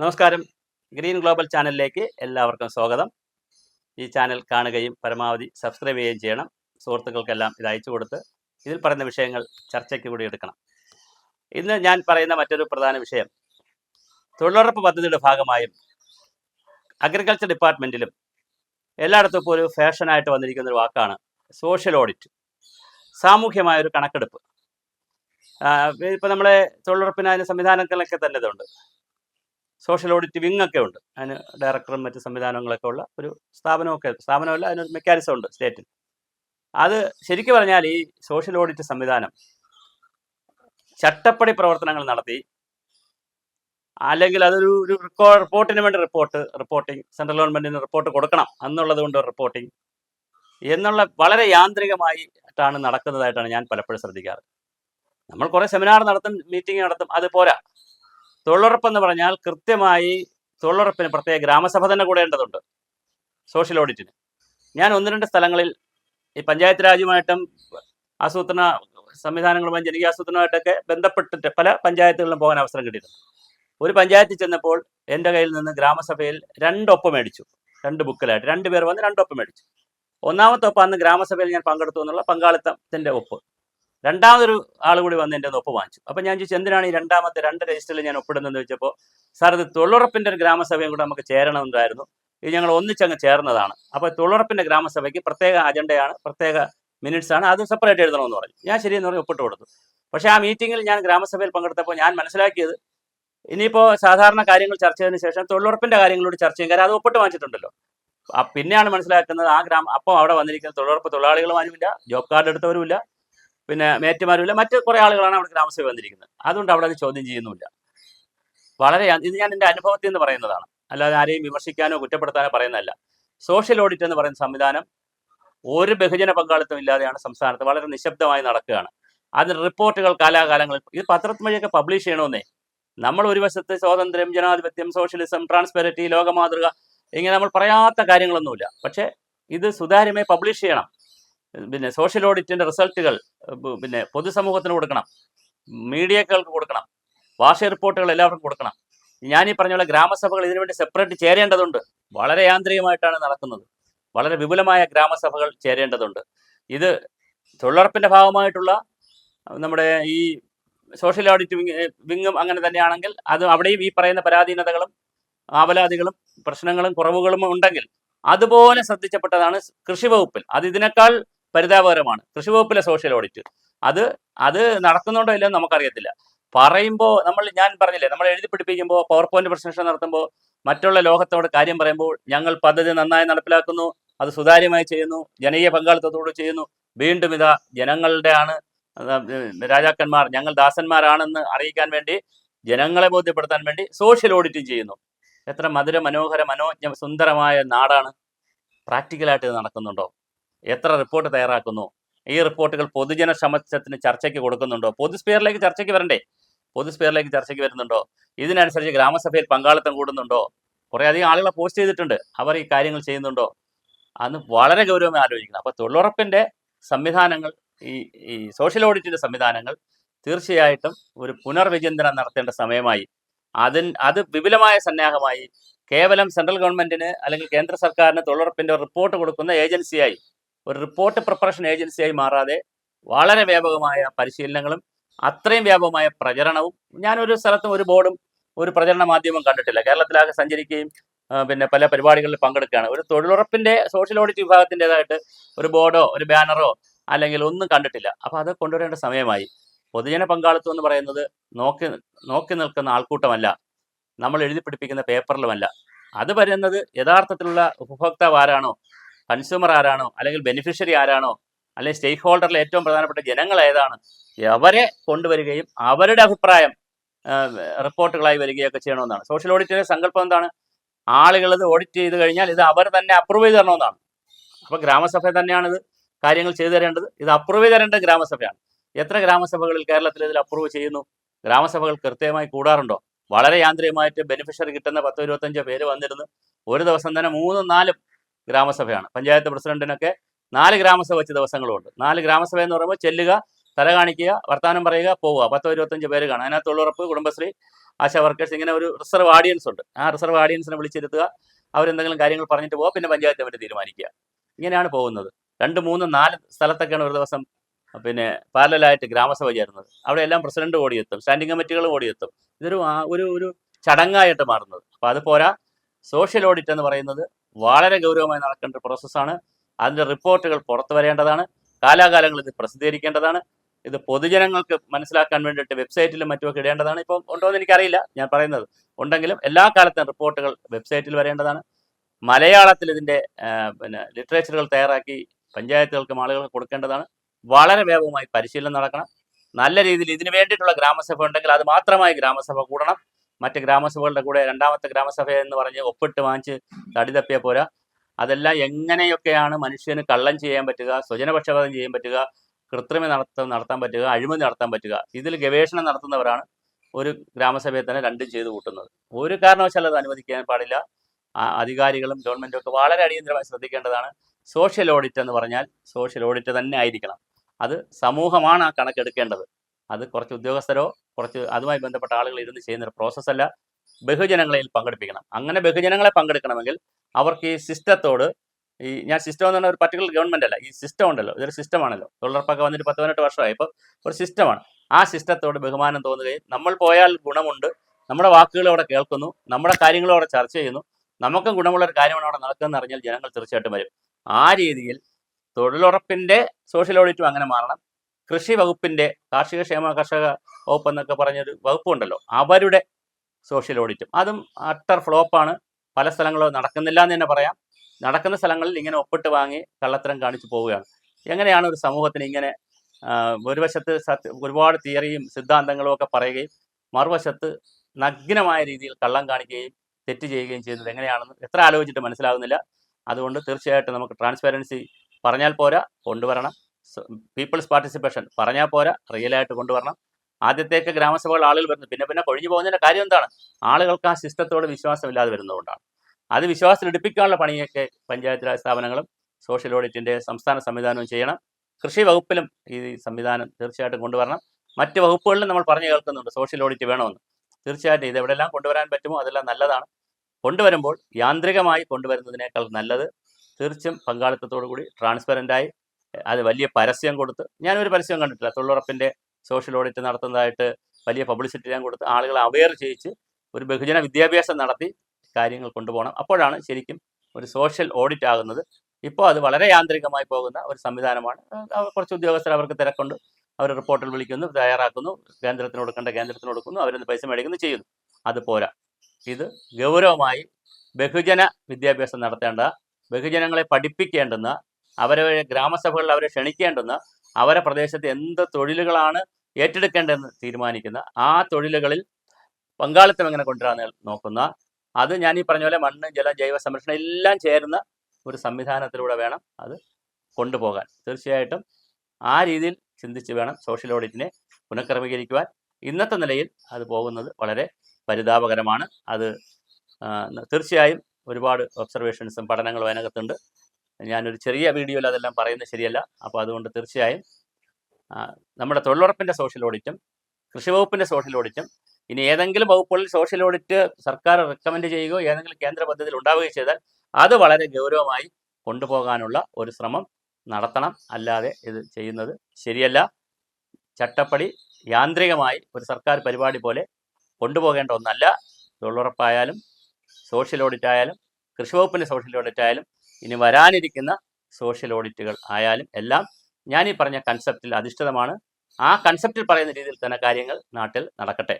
നമസ്കാരം. Green global ചാനലിലേക്ക് എല്ലാവർക്കും സ്വാഗതം. ഈ ചാനൽ കാണുകയും പരമാവധി സബ്സ്ക്രൈബ് ചെയ്യുകയും ചെയ്യണം. സുഹൃത്തുക്കൾക്കെല്ലാം ഇത് അയച്ചു കൊടുത്ത് ഇതിൽ പറയുന്ന വിഷയങ്ങൾ ചർച്ചയ്ക്ക് കൂടി എടുക്കണം. ഇന്ന് ഞാൻ പറയുന്ന മറ്റൊരു പ്രധാന വിഷയം തൊഴിലുറപ്പ് പദ്ധതിയുടെ ഭാഗമായും അഗ്രികൾച്ചർ ഡിപ്പാർട്ട്മെന്റിലും എല്ലായിടത്തും ഇപ്പോൾ ഒരു ഫാഷനായിട്ട് വന്നിരിക്കുന്ന ഒരു വാക്കാണ് സോഷ്യൽ ഓഡിറ്റ്. സാമൂഹ്യമായ ഒരു കണക്കെടുപ്പ് ഇപ്പം നമ്മളെ തൊഴിലുറപ്പിന് അതിന് സംവിധാനങ്ങളൊക്കെ തന്നെ ഇതുണ്ട്. സോഷ്യൽ ഓഡിറ്റ് വിങ് ഒക്കെ ഉണ്ട്. അതിന് ഡയറക്ടറും മറ്റ് സംവിധാനങ്ങളൊക്കെ ഉള്ള ഒരു സ്ഥാപനമൊക്കെ സ്ഥാപനമല്ല അതിനൊരു മെക്കാനിസം ഉണ്ട് സ്റ്റേറ്റിൽ അത് ശരിക്കും പറഞ്ഞാൽ ഈ സോഷ്യൽ ഓഡിറ്റ് സംവിധാനം ചട്ടപ്പടി പ്രവർത്തനങ്ങൾ നടത്തി. അല്ലെങ്കിൽ അതൊരു ഒരു റിപ്പോർട്ടിന് വേണ്ടി റിപ്പോർട്ട് റിപ്പോർട്ടിംഗ് സെൻട്രൽ ഗവൺമെന്റിന് റിപ്പോർട്ട് കൊടുക്കണം എന്നുള്ളത് കൊണ്ട് റിപ്പോർട്ടിംഗ് എന്നുള്ള വളരെ യാന്ത്രികമായിട്ടാണ് നടക്കുന്നതായിട്ടാണ് ഞാൻ പലപ്പോഴും ശ്രദ്ധിക്കാറ്. നമ്മൾ കുറേ സെമിനാർ നടത്തും മീറ്റിംഗ് നടത്തും അത് പോരാ. തൊഴിലുറപ്പെന്ന് പറഞ്ഞാൽ കൃത്യമായി തൊഴിലുറപ്പിന് പ്രത്യേക ഗ്രാമസഭ തന്നെ കൂടേണ്ടതുണ്ട്. സോഷ്യൽ ഓഡിറ്റിന്. ഞാൻ ഒന്ന് രണ്ട് സ്ഥലങ്ങളിൽ ഈ പഞ്ചായത്ത് രാജുമായിട്ടും ആസൂത്രണ സംവിധാനങ്ങളുമായും ജനകീയ ആസൂത്രണമായിട്ടൊക്കെ ബന്ധപ്പെട്ടിട്ട് പല പഞ്ചായത്തുകളിലും പോകാൻ അവസരം കിട്ടിയിട്ടുണ്ട്. ഒരു പഞ്ചായത്തിൽ ചെന്നപ്പോൾ എന്റെ കയ്യിൽ നിന്ന് ഗ്രാമസഭയിൽ രണ്ടൊപ്പ് മേടിച്ചു. രണ്ട് ബുക്കിലായിട്ട്. രണ്ട് പേർ വന്ന് രണ്ടൊപ്പ് മേടിച്ചു. ഒന്നാമത്തെ ഒപ്പം അന്ന് ഗ്രാമസഭയിൽ ഞാൻ പങ്കെടുത്തു എന്നുള്ള പങ്കാളിത്തത്തിന്റെ ഒപ്പ്. രണ്ടാമതൊരു ആൾ കൂടി വന്ന് എന്റെ ഒപ്പ് വാങ്ങിച്ചു. അപ്പം ഞാൻ ചോദിച്ചു എന്തിനാണ് ഈ രണ്ടാമത്തെ രണ്ട് രജിസ്റ്ററിൽ ഞാൻ ഒപ്പിടുന്നതെന്ന് ചോദിച്ചപ്പോൾ സാർ ഇത് തൊഴിലുറപ്പിന്റെ ഒരു ഗ്രാമസഭയും കൂടെ നമുക്ക് ചേരണമെന്നായിരുന്നു. ഇത് ഞങ്ങൾ ഒന്നിച്ചങ്ങ് ചേർന്നതാണ്. അപ്പോൾ തൊഴിലുറപ്പിന്റെ ഗ്രാമസഭയ്ക്ക് പ്രത്യേക അജണ്ടയാണ് പ്രത്യേക മിനിറ്റ്സ് ആണ്. അത് സെപ്പറേറ്റ് എഴുതണമെന്ന് പറഞ്ഞു. ഞാൻ ശരിയെന്ന് പറഞ്ഞ് ഒപ്പിട്ട് കൊടുത്തു. പക്ഷേ ആ മീറ്റിങ്ങിൽ ഞാൻ ഗ്രാമസഭയിൽ പങ്കെടുത്തപ്പോൾ ഞാൻ മനസ്സിലാക്കിയത് ഇനിയിപ്പോൾ സാധാരണ കാര്യങ്ങൾ ചർച്ച ചെയ്തതിന് ശേഷം തൊഴിലുറപ്പിന്റെ കാര്യങ്ങളോട് ചർച്ച ചെയ്യും. കാര്യം അത് ഒപ്പിട്ട് വാങ്ങിച്ചിട്ടുണ്ടല്ലോ. പിന്നെയാണ് മനസ്സിലാക്കുന്നത് ആ ഗ്രാമം അപ്പം അവിടെ വന്നിരിക്കുന്ന തൊഴിലുറപ്പ് തൊഴിലാളികളും ആരുമില്ല ജോബ് കാർഡ് എടുത്തവരുമില്ല. പിന്നെ മേറ്റുമാരുമില്ല മറ്റ് കുറേ ആളുകളാണ് അവിടെ ഗ്രാമസഭ വന്നിരിക്കുന്നത്. അതുകൊണ്ട് അവിടെ അത് ചോദ്യം ചെയ്യുന്നുമില്ല. വളരെ ഇത് ഞാൻ എന്റെ അനുഭവത്തിൽ നിന്ന് പറയുന്നതാണ്. അല്ലാതെ ആരെയും വിമർശിക്കാനോ കുറ്റപ്പെടുത്താനോ പറയുന്നതല്ല. സോഷ്യൽ ഓഡിറ്റ് എന്ന് പറയുന്ന സംവിധാനം ഒരു ബഹുജന പങ്കാളിത്തം ഇല്ലാതെയാണ് സംസ്ഥാനത്ത് വളരെ നിശബ്ദമായി നടക്കുകയാണ്. അതിന് റിപ്പോർട്ടുകൾ കാലാകാലങ്ങളിൽ ഇത് പത്രത്തിൽ വഴിയൊക്കെ പബ്ലിഷ് ചെയ്യണമെന്നേ. നമ്മൾ ഒരു വശത്ത് സ്വാതന്ത്ര്യം ജനാധിപത്യം സോഷ്യലിസം ട്രാൻസ്പെരറ്റി ലോകമാതൃക ഇങ്ങനെ നമ്മൾ പറയാത്ത കാര്യങ്ങളൊന്നുമില്ല. പക്ഷേ ഇത് സുതാര്യമായി പബ്ലിഷ് ചെയ്യണം. പിന്നെ സോഷ്യൽ ഓഡിറ്റിന്റെ റിസൾട്ടുകൾ പിന്നെ പൊതുസമൂഹത്തിന് കൊടുക്കണം. മീഡിയകൾക്ക് കൊടുക്കണം. വാർഷിക റിപ്പോർട്ടുകൾ എല്ലാവർക്കും കൊടുക്കണം. ഞാൻ ഈ പറഞ്ഞ പോലെ ഗ്രാമസഭകൾ ഇതിനുവേണ്ടി സെപ്പറേറ്റ് ചേരേണ്ടതുണ്ട്. വളരെ യാന്ത്രികമായിട്ടാണ് നടക്കുന്നത്. വളരെ വിപുലമായ ഗ്രാമസഭകൾ ചേരേണ്ടതുണ്ട്. ഇത് തൊഴിലുറപ്പിന്റെ ഭാഗമായിട്ടുള്ള നമ്മുടെ ഈ സോഷ്യൽ ഓഡിറ്റ് വിങ് വിങ്ങും അങ്ങനെ തന്നെയാണെങ്കിൽ അത് അവിടെയും ഈ പറയുന്ന പരാധീനതകളും ആവലാതികളും പ്രശ്നങ്ങളും കുറവുകളും ഉണ്ടെങ്കിൽ അതുപോലെ ശ്രദ്ധിച്ചപ്പെട്ടതാണ് കൃഷി വകുപ്പിൽ. അത് ഇതിനേക്കാൾ പരിതാപകരമാണ്. കൃഷി വകുപ്പിലെ സോഷ്യൽ ഓഡിറ്റ്. അത് അത് നടക്കുന്നുണ്ടോ ഇല്ലെന്ന് നമുക്കറിയത്തില്ല. പറയുമ്പോൾ നമ്മൾ ഞാൻ പറഞ്ഞില്ലേ നമ്മൾ എഴുതി പിടിപ്പിക്കുമ്പോൾ പവർ പോയിന്റ് പ്രസന്റേഷൻ നടത്തുമ്പോൾ മറ്റുള്ള ലോകത്തോട് കാര്യം പറയുമ്പോൾ ഞങ്ങൾ പദ്ധതി നന്നായി നടപ്പിലാക്കുന്നു അത് സുതാര്യമായി ചെയ്യുന്നു ജനകീയ പങ്കാളിത്തത്തോട് ചെയ്യുന്നു. വീണ്ടും ഇതാ ജനങ്ങളുടെ ആണ് രാജാക്കന്മാർ ഞങ്ങൾ ദാസന്മാരാണെന്ന് അറിയിക്കാൻ വേണ്ടി ജനങ്ങളെ ബോധ്യപ്പെടുത്താൻ വേണ്ടി സോഷ്യൽ ഓഡിറ്റും ചെയ്യുന്നു. എത്ര മധുര മനോഹര മനോജ്ഞ സുന്ദരമായ നാടാണ് പ്രാക്ടിക്കലായിട്ട് ഇത് നടക്കുന്നുണ്ടോ? എത്ര റിപ്പോർട്ട് തയ്യാറാക്കുന്നു? ഈ റിപ്പോർട്ടുകൾ പൊതുജന സമക്ഷത്തിന് ചർച്ചയ്ക്ക് കൊടുക്കുന്നുണ്ടോ? പൊതു സ്പെയറിലേക്ക് ചർച്ചയ്ക്ക് വരണ്ടേ? പൊതു സ്പെയറിലേക്ക് ചർച്ചയ്ക്ക് വരുന്നുണ്ടോ? ഇതിനനുസരിച്ച് ഗ്രാമസഭയിൽ പങ്കാളിത്തം കൂടുന്നുണ്ടോ? കുറേ അധികം ആളുകളെ പോസ്റ്റ് ചെയ്തിട്ടുണ്ട്. അവർ ഈ കാര്യങ്ങൾ ചെയ്യുന്നുണ്ടോ? അന്ന് വളരെ ഗൗരവമായി ആലോചിക്കണം. അപ്പോൾ തൊഴിലുറപ്പിന്റെ സംവിധാനങ്ങൾ ഈ ഈ സോഷ്യൽ ഓഡിറ്റിന്റെ സംവിധാനങ്ങൾ തീർച്ചയായിട്ടും ഒരു പുനർവിചിന്തനം നടത്തേണ്ട സമയമായി. അതിൻ അത് വിപുലമായ സന്നാഹമായി. കേവലം സെൻട്രൽ ഗവൺമെന്റിന് അല്ലെങ്കിൽ കേന്ദ്ര സർക്കാരിന് തൊഴിലുറപ്പിന്റെ റിപ്പോർട്ട് കൊടുക്കുന്ന ഏജൻസിയായി ഒരു റിപ്പോർട്ട് പ്രിപ്പറേഷൻ ഏജൻസിയായി മാറാതെ വളരെ വ്യാപകമായ പരിശീലനങ്ങളും അത്രയും വ്യാപകമായ പ്രചരണവും ഞാനൊരു സ്ഥലത്തും ഒരു ബോർഡും ഒരു പ്രചരണ മാധ്യമം കണ്ടിട്ടില്ല. കേരളത്തിലാകെ സഞ്ചരിക്കുകയും പിന്നെ പല പരിപാടികളിൽ പങ്കെടുക്കുകയാണ്. ഒരു തൊഴിലുറപ്പിന്റെ സോഷ്യൽ ഓഡിറ്റ് വിഭാഗത്തിന്റെതായിട്ട് ഒരു ബോർഡോ ഒരു ബാനറോ അല്ലെങ്കിൽ ഒന്നും കണ്ടിട്ടില്ല. അപ്പോൾ അത് കൊണ്ടുവരേണ്ട സമയമായി. പൊതുജന പങ്കാളിത്തം എന്ന് പറയുന്നത് നോക്കി നോക്കി നിൽക്കുന്ന ആൾക്കൂട്ടമല്ല. നമ്മൾ എഴുതി പിടിപ്പിക്കുന്ന പേപ്പറിലുമല്ല അത് വരുന്നത് യഥാർത്ഥത്തിലുള്ള ഉപഭോക്താവ് ആരാണോ കൺസ്യൂമർ ആരാണോ അല്ലെങ്കിൽ ബെനിഫിഷ്യറി ആരാണോ അല്ലെങ്കിൽ സ്റ്റേക്ക് ഹോൾഡറിലെ ഏറ്റവും പ്രധാനപ്പെട്ട ജനങ്ങൾ ഏതാണ് അവരെ കൊണ്ടുവരികയും അവരുടെ അഭിപ്രായം റിപ്പോർട്ടുകളായി വരികയൊക്കെ ചെയ്യണമെന്നാണ്. സോഷ്യൽ ഓഡിറ്റിന്റെ സങ്കല്പം എന്താണ്? ആളുകൾ ഇത് ഓഡിറ്റ് ചെയ്ത് കഴിഞ്ഞാൽ ഇത് അവർ തന്നെ അപ്രൂവ് ചെയ്ത് തരണമെന്നാണ്. അപ്പോൾ ഗ്രാമസഭ തന്നെയാണ് ഇത് കാര്യങ്ങൾ ചെയ്തു തരേണ്ടത്. ഇത് അപ്രൂവ് ചെയ്ത് തരേണ്ടത് ഗ്രാമസഭയാണ്. എത്ര ഗ്രാമസഭകളിൽ കേരളത്തിൽ ഇതിൽ അപ്രൂവ് ചെയ്യുന്നു? ഗ്രാമസഭകൾ കൃത്യമായി കൂടാറുണ്ടോ? വളരെ യാന്ത്രികമായിട്ട് ബെനിഫിഷ്യറി കിട്ടുന്ന പത്തോ ഇരുപത്തഞ്ചോ പേര് വന്നിരുന്നു. ഒരു ദിവസം തന്നെ മൂന്നും നാലും ഗ്രാമസഭയാണ്. പഞ്ചായത്ത് പ്രസിഡന്റിനൊക്കെ നാല് ഗ്രാമസഭ വെച്ച ദിവസങ്ങളുണ്ട്. നാല് ഗ്രാമസഭ എന്ന് പറയുമ്പോൾ ചെല്ലുക തല കാണിക്കുക വർത്തമാനം പറയുക പോവുക. പത്തോ ഇരുപത്തഞ്ച് പേര് കാണും. അതിനകത്ത് തൊഴിലുറപ്പ് കുടുംബശ്രീ ആശാ വർക്കേഴ്സ് ഇങ്ങനെ ഒരു റിസർവ് ഓഡിയൻസ് ഉണ്ട്. ആ റിസർവ് ഓഡിയൻസിനെ വിളിച്ചിരുത്തുക. അവരെന്തെങ്കിലും കാര്യങ്ങൾ പറഞ്ഞിട്ട് പോവുക. പിന്നെ പഞ്ചായത്ത് അവർ തീരുമാനിക്കുക. ഇങ്ങനെയാണ് പോകുന്നത്. രണ്ട് മൂന്ന് നാല് സ്ഥലത്തൊക്കെയാണ് ഒരു ദിവസം പിന്നെ പാരലായിട്ട് ഗ്രാമസഭ ചേരുന്നത്. അവിടെ എല്ലാം പ്രസിഡന്റ് ഓടിയെത്തും. സ്റ്റാൻഡിംഗ് കമ്മിറ്റികൾ ഓടിയെത്തും. ഇതൊരു ഒരു ഒരു ചടങ്ങായിട്ട് മാറുന്നത്. അപ്പോൾ അത് പോരാ. സോഷ്യൽ ഓഡിറ്റ് എന്ന് പറയുന്നത് വളരെ ഗൗരവമായി നടക്കേണ്ട പ്രോസസ്സാണ് അതിന്റെ റിപ്പോർട്ടുകൾ പുറത്തു വരേണ്ടതാണ്. കാലാകാലങ്ങളിൽ ഇത് പ്രസിദ്ധീകരിക്കേണ്ടതാണ്. ഇത് പൊതുജനങ്ങൾക്ക് മനസ്സിലാക്കാൻ വേണ്ടിയിട്ട് വെബ്സൈറ്റിലും മറ്റുമൊക്കെ ഇടേണ്ടതാണ്. ഇപ്പോൾ ഉണ്ടോ എന്ന് എനിക്കറിയില്ല. ഞാൻ പറയുന്നത് ഉണ്ടെങ്കിലും എല്ലാ കാലത്തും റിപ്പോർട്ടുകൾ വെബ്സൈറ്റിൽ വരേണ്ടതാണ്. മലയാളത്തിൽ ഇതിന്റെ പിന്നെ ലിറ്ററേച്ചറുകൾ തയ്യാറാക്കി പഞ്ചായത്തുകൾക്കും ആളുകൾക്ക് കൊടുക്കേണ്ടതാണ്. വളരെ വേഗമായി പരിശീലനം നടക്കണം. നല്ല രീതിയിൽ ഇതിനു വേണ്ടിയിട്ടുള്ള ഗ്രാമസഭ ഉണ്ടെങ്കിൽ അത് മാത്രമായി ഗ്രാമസഭ കൂടണം. മറ്റ് ഗ്രാമസഭകളുടെ കൂടെ രണ്ടാമത്തെ ഗ്രാമസഭ എന്ന് പറഞ്ഞ് ഒപ്പിട്ട് വാങ്ങിച്ച് തടി തപ്പിയ പോരാ. അതെല്ലാം എങ്ങനെയൊക്കെയാണ് മനുഷ്യന് കള്ളം ചെയ്യാൻ പറ്റുക സ്വജനപക്ഷപാതം ചെയ്യാൻ പറ്റുക കൃത്രിമ നടത്തം നടത്താൻ പറ്റുക അഴിമതി നടത്താൻ പറ്റുക? ഇതിൽ ഗവേഷണം നടത്തുന്നവരാണ് ഒരു ഗ്രാമസഭയെ തന്നെ രണ്ടും ചെയ്തു കൂട്ടുന്നത്. ഒരു കാരണവശാലും അത് അനുവദിക്കാൻ പാടില്ല. അധികാരികളും ഗവൺമെന്റും ഒക്കെ വളരെ അടിയന്തരമായി ശ്രദ്ധിക്കേണ്ടതാണ് സോഷ്യൽ ഓഡിറ്റ് എന്ന് പറഞ്ഞാൽ സോഷ്യൽ ഓഡിറ്റ് തന്നെ ആയിരിക്കണം. അത് സമൂഹമാണ് ആ കണക്കെടുക്കേണ്ടത്. അത് കുറച്ച് ഉദ്യോഗസ്ഥരോ കുറച്ച് അതുമായി ബന്ധപ്പെട്ട ആളുകൾ ഇരുന്ന് ചെയ്യുന്ന ഒരു പ്രോസസ്സല്ല ബഹുജനങ്ങളിൽ പങ്കെടുപ്പിക്കണം. അങ്ങനെ ബഹുജനങ്ങളെ പങ്കെടുക്കണമെങ്കിൽ അവർക്ക് ഈ സിസ്റ്റത്തോട് ഈ ഞാൻ സിസ്റ്റം എന്ന് പറഞ്ഞാൽ ഒരു പർട്ടിക്കുലർ ഗവൺമെന്റ് അല്ല. ഈ സിസ്റ്റം ഉണ്ടല്ലോ. ഇതൊരു സിസ്റ്റമാണല്ലോ തൊഴിലുറപ്പൊക്കെ വന്നിട്ട് പത്ത് പതിനെട്ട് വർഷമായി. ഇപ്പോൾ ഒരു സിസ്റ്റമാണ് ആ സിസ്റ്റത്തോട് ബഹുമാനം തോന്നുകയും നമ്മൾ പോയാൽ ഗുണമുണ്ട്. നമ്മുടെ വാക്കുകൾ അവിടെ കേൾക്കുന്നു. നമ്മുടെ കാര്യങ്ങൾ അവിടെ ചർച്ച ചെയ്യുന്നു. നമുക്കും ഗുണമുള്ള ഒരു കാര്യമാണ് അവിടെ നടക്കുന്നതെന്ന് അറിഞ്ഞാൽ ജനങ്ങൾ തീർച്ചയായിട്ടും വരും. ആ രീതിയിൽ തൊഴിലുറപ്പിന്റെ സോഷ്യൽ ഓഡിറ്റും അങ്ങനെ മാറണം. കൃഷി വകുപ്പിന്റെ കാർഷിക ക്ഷേമ കർഷക വകുപ്പ് എന്നൊക്കെ പറഞ്ഞൊരു വകുപ്പുണ്ടല്ലോ. അവരുടെ സോഷ്യൽ ഓഡിറ്റും അതും അട്ടർ ഫ്ലോപ്പാണ് പല സ്ഥലങ്ങളും നടക്കുന്നില്ല എന്ന് തന്നെ പറയാം. നടക്കുന്ന സ്ഥലങ്ങളിൽ ഇങ്ങനെ ഒപ്പിട്ട് വാങ്ങി കള്ളത്തരം കാണിച്ചു പോവുകയാണ്. എങ്ങനെയാണ് ഒരു സമൂഹത്തിന് ഇങ്ങനെ ഒരു വശത്ത് സത്യ ഒരുപാട് തിയറിയും സിദ്ധാന്തങ്ങളും ഒക്കെ പറയുകയും മറുവശത്ത് നഗ്നമായ രീതിയിൽ കള്ളം കാണിക്കുകയും തെറ്റ് ചെയ്യുകയും ചെയ്യുന്നത് എങ്ങനെയാണെന്ന് എത്ര ആലോചിച്ചിട്ട് മനസ്സിലാകുന്നില്ല അതുകൊണ്ട് തീർച്ചയായിട്ടും നമുക്ക് ട്രാൻസ്പെറൻസി പറഞ്ഞാൽ പോരാ കൊണ്ടുവരണം. People's participation. പറഞ്ഞാൽ പോരാ റിയലായിട്ട് കൊണ്ടുവരണം. ആദ്യത്തേക്ക് ഗ്രാമസഭകൾ ആളുകൾ വരുന്നു. പിന്നെ പിന്നെ കൊഴിഞ്ഞു പോകുന്നതിന്റെ കാര്യം എന്താണ്? ആളുകൾക്ക് ആ സിസ്റ്റത്തോട് വിശ്വാസമില്ലാതെ വരുന്നതുകൊണ്ടാണ്. അത് വിശ്വാസം എടുപ്പിക്കാനുള്ള പണിയൊക്കെ പഞ്ചായത്ത് രാജ് സ്ഥാപനങ്ങളും സോഷ്യൽ ഓഡിറ്റിന്റെ സംസ്ഥാന സംവിധാനവും ചെയ്യണം. കൃഷി വകുപ്പിലും ഈ സംവിധാനം തീർച്ചയായിട്ടും കൊണ്ടുവരണം. മറ്റ് വകുപ്പുകളിലും നമ്മൾ പറഞ്ഞു കേൾക്കുന്നുണ്ട് സോഷ്യൽ ഓഡിറ്റ് വേണമെന്ന്. തീർച്ചയായിട്ടും ഇത് എവിടെല്ലാം കൊണ്ടുവരാൻ പറ്റുമോ അതെല്ലാം നല്ലതാണ്. കൊണ്ടുവരുമ്പോൾ യാന്ത്രികമായി കൊണ്ടുവരുന്നതിനേക്കാൾ നല്ലത് തീർച്ചയായും പങ്കാളിത്തത്തോടു കൂടി ട്രാൻസ്പെറന്റായി അത് വലിയ പരസ്യം കൊടുത്ത് ഞാനൊരു പരസ്യം കണ്ടിട്ടില്ല. തൊഴിലുറപ്പിന്റെ സോഷ്യൽ ഓഡിറ്റ് നടത്തുന്നതായിട്ട് വലിയ പബ്ലിസിറ്റി ഞാൻ കൊടുത്ത് ആളുകളെ അവെയർ ചെയ്യിച്ച് ഒരു ബഹുജന വിദ്യാഭ്യാസം നടത്തി കാര്യങ്ങൾ കൊണ്ടുപോകണം. അപ്പോഴാണ് ശരിക്കും ഒരു സോഷ്യൽ ഓഡിറ്റ് ആകുന്നത്. ഇപ്പോൾ അത് വളരെ യാന്ത്രികമായി പോകുന്ന ഒരു സംവിധാനമാണ്. കുറച്ച് ഉദ്യോഗസ്ഥർ അവർക്ക് തിരക്കൊണ്ട്. അവർ റിപ്പോർട്ടിൽ വിളിക്കുന്നു തയ്യാറാക്കുന്നു കേന്ദ്രത്തിന് കൊടുക്കേണ്ട കേന്ദ്രത്തിന് കൊടുക്കുന്നു അവരൊന്ന് പൈസ മേടിക്കുന്നു ചെയ്യുന്നു. അത് പോരാ. ഇത് ഗൗരവമായി ബഹുജന വിദ്യാഭ്യാസം നടത്തേണ്ട ബഹുജനങ്ങളെ പഠിപ്പിക്കേണ്ടുന്ന അവരെ ഗ്രാമസഭകളിൽ അവരെ ക്ഷണിക്കേണ്ടെന്ന് അവരെ പ്രദേശത്ത് എന്ത് തൊഴിലുകളാണ് ഏറ്റെടുക്കേണ്ടതെന്ന് തീരുമാനിക്കുന്ന ആ തൊഴിലുകളിൽ പങ്കാളിത്തം എങ്ങനെ കൊണ്ടുവരാൻ നോക്കുന്ന അത് ഞാൻ ഈ പറഞ്ഞ പോലെ മണ്ണ് ജലം ജൈവ സംരക്ഷണം എല്ലാം ചേരുന്ന ഒരു സംവിധാനത്തിലൂടെ വേണം അത് കൊണ്ടുപോകാൻ. തീർച്ചയായിട്ടും ആ രീതിയിൽ ചിന്തിച്ച് വേണം സോഷ്യൽ ഓഡിറ്റിനെ പുനഃക്രമീകരിക്കുവാൻ. ഇന്നത്തെ നിലയിൽ അത് പോകുന്നത് വളരെ പരിതാപകരമാണ്. അത് തീർച്ചയായും ഒരുപാട് ഒബ്സർവേഷൻസും പഠനങ്ങളും അതിനകത്തുണ്ട്. ഞാനൊരു ചെറിയ വീഡിയോയിൽ അതെല്ലാം പറയുന്നത് ശരിയല്ല. അപ്പോൾ അതുകൊണ്ട് തീർച്ചയായും നമ്മുടെ തൊഴിലുറപ്പിന്റെ സോഷ്യൽ ഓഡിറ്റും കൃഷി വകുപ്പിന്റെ സോഷ്യൽ ഓഡിറ്റും ഇനി ഏതെങ്കിലും വകുപ്പുകളിൽ സോഷ്യൽ ഓഡിറ്റ് സർക്കാർ റെക്കമെൻഡ് ചെയ്യുകയോ ഏതെങ്കിലും കേന്ദ്ര പദ്ധതിയിൽ ഉണ്ടാവുകയോ ചെയ്താൽ അത് വളരെ ഗൗരവമായി കൊണ്ടുപോകാനുള്ള ഒരു ശ്രമം നടത്തണം. അല്ലാതെ ഇത് ചെയ്യുന്നത് ശരിയല്ല. ചട്ടപ്പടി യാന്ത്രികമായി ഒരു സർക്കാർ പരിപാടി പോലെ കൊണ്ടുപോകേണ്ട ഒന്നല്ല. തൊഴിലുറപ്പായാലും സോഷ്യൽ ഓഡിറ്റ് ആയാലും കൃഷി വകുപ്പിന്റെ സോഷ്യൽ ഓഡിറ്റ് ആയാലും ഇനി വരാനിരിക്കുന്ന സോഷ്യൽ ഓഡിറ്റുകൾ ആയാലും എല്ലാം ഞാൻ ഈ പറഞ്ഞ കൺസെപ്റ്റിൽ അധിഷ്ഠിതമാണ്. ആ കൺസെപ്റ്റിൽ പറയുന്ന രീതിയിൽ തന്നെ കാര്യങ്ങൾ നാട്ടിൽ നടക്കട്ടെ.